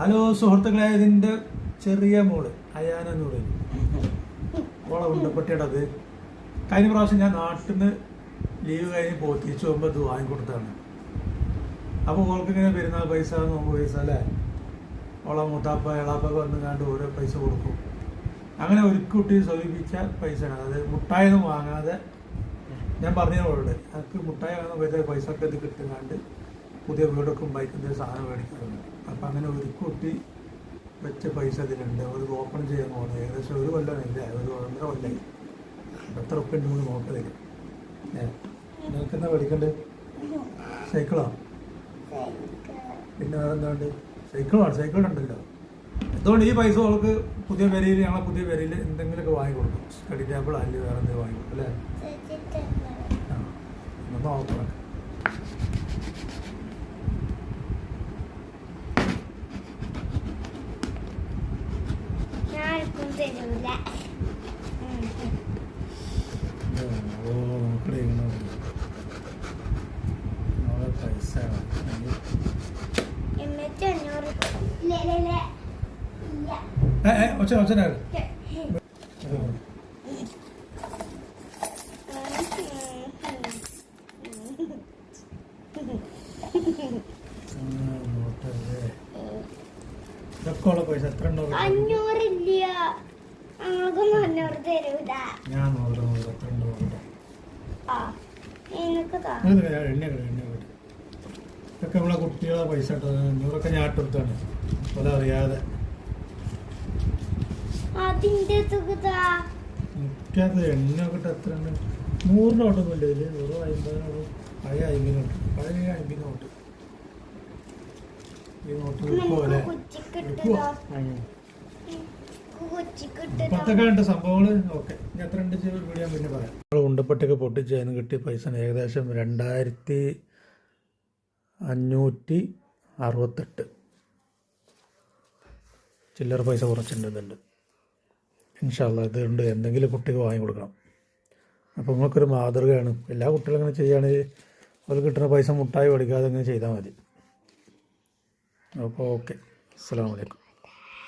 Hello സുഹൃത്തുക്കളെ ഇതിന്റെ ചെറിയ മോൾ അയാന എന്ന് പറയും ഓളെ ഉണ്ടപ്പെട്ടിയുടെ അത്. കഴിഞ്ഞ പ്രാവശ്യം ഞാൻ നാട്ടിൽ നിന്ന് ലീവ് കഴിഞ്ഞ് പോ തിരിച്ചു പോകുമ്പോൾ ഇത് വാങ്ങിക്കൊടുത്താണ് അപ്പോൾ ഓൾക്ക് ഇങ്ങനെ പെരുന്നാൾ പൈസ നോമ്പ് പൈസ അല്ലേ? ഓളെ മൂത്താപ്പ എളാപ്പൊക്കെ വന്ന് കണ്ട് ഓരോ പൈസ കൊടുക്കും. അങ്ങനെ ഒരു കുട്ടി സ്വരൂപിച്ച പൈസയാണ്. അതായത് മുട്ടായൊന്നും വാങ്ങാതെ ഞാൻ പറഞ്ഞോളൂടെ എനിക്ക് മുട്ടായി വാങ്ങുന്ന പൈസ പൈസ ഒക്കെ ഇത് പുതിയ വീടൊക്കെ ബൈക്കിന്റെ സാധനം മേടിക്കാറുണ്ട്. അപ്പം അങ്ങനെ ഒരു കുട്ടി വെച്ച പൈസ ഇതിലുണ്ട് ഒരു ഓപ്പൺ ചെയ്യാൻ പോകുന്നത് ഏകദേശം ഒരു കൊല്ലമില്ല ഒരു ഒന്നര കൊല്ലമായി എത്ര ഉപ്പ് ഉണ്ട് മൂന്ന് നോക്കലില്ല ഏ നിങ്ങൾക്ക് എന്താ പഠിക്കണ്ടേ സൈക്കിളോ? പിന്നെ വേറെ എന്താണ്ട് സൈക്കിളാണ് സൈക്കിൾ ഉണ്ടല്ലോ. അതുകൊണ്ട് ഈ പൈസ അവൾക്ക് പുതിയ പെരയിൽ ഞങ്ങളെ പുതിയ പെരയിൽ എന്തെങ്കിലുമൊക്കെ വാങ്ങി കൊടുക്കും. സ്റ്റഡി ടേബിൾ അല്ലെങ്കിൽ വേറെ എന്തെങ്കിലും വാങ്ങി കൊടുക്കും അല്ലേ? ആ ഒന്ന് നോക്കണം. തരൂല. ഉം. ഓ നോക്കണേ ഇങ്ങനെ നമ്മളെ പൈസ എന്നിട്ട് അഞ്ഞൂറ് ഇല്ല ഇല്ല ഇല്ല ഇല്ല ഏ ഏ ഒച്ച ഒച്ചനാണ് ഇതൊക്കെ ഉള്ള പൈസ? എത്ര ഉണ്ടോ അഞ്ഞൂറില്ല. ഞങ്ങൾക്കൊന്നും അഞ്ഞൂറ് തരൂല. ഞാൻ നോക്കട്ടെ നോക്കട്ടെ എത്ര ഉണ്ടോ ആ എനിക്ക് എണ്ണ എണ്ണ ഇതൊക്കെ നമ്മളെ കുട്ടികളെ പൈസ കേട്ടോ. അഞ്ഞൂറൊക്കെ ഞാൻ ഇട്ടെടുത്താണ് പല അറിയാതെ. എനിക്കത് എണ്ണ കിട്ട എത്ര ഉണ്ട്? നൂറ് നോട്ടൊന്നും ഇല്ല ഇതിൽ നൂറ് അമ്പത് നോട്ട് പഴയ അമ്പത് നോട്ട് പഴയ അമ്പത് നോട്ട് ഈ നോട്ട് വിൽക്കുമോ അല്ലേ വിൽക്കുമോ കൊച്ചിക്കിട്ട് പത്തൊക്കെ ഉണ്ട് സംഭവങ്ങൾ ഓക്കെ. ഇനി എത്ര ഉണ്ട് വീഡിയോ ഞാൻ പിന്നെ പറയാം. നമ്മൾ ഉണ്ടപ്പെട്ടൊക്കെ പൊട്ടിച്ച് അതിന് കിട്ടിയ പൈസ ഏകദേശം രണ്ടായിരത്തി അഞ്ഞൂറ്റി അറുപത്തെട്ട്. ചില്ലറ പൈസ കുറച്ചിട്ടുണ്ട് ഇൻഷാല്ല ഇതുണ്ട് എന്തെങ്കിലും കുട്ടിക്ക് വാങ്ങി കൊടുക്കണം. അപ്പോൾ നിങ്ങൾക്കൊരു മാതൃകയാണ്. എല്ലാ കുട്ടികളും അങ്ങനെ ചെയ്യുകയാണെങ്കിൽ അവർ കിട്ടുന്ന പൈസ മുട്ടായി പഠിക്കാതെ ഇങ്ങനെ ചെയ്താൽ മതി. അപ്പോൾ ഓക്കെ. السلام عليكم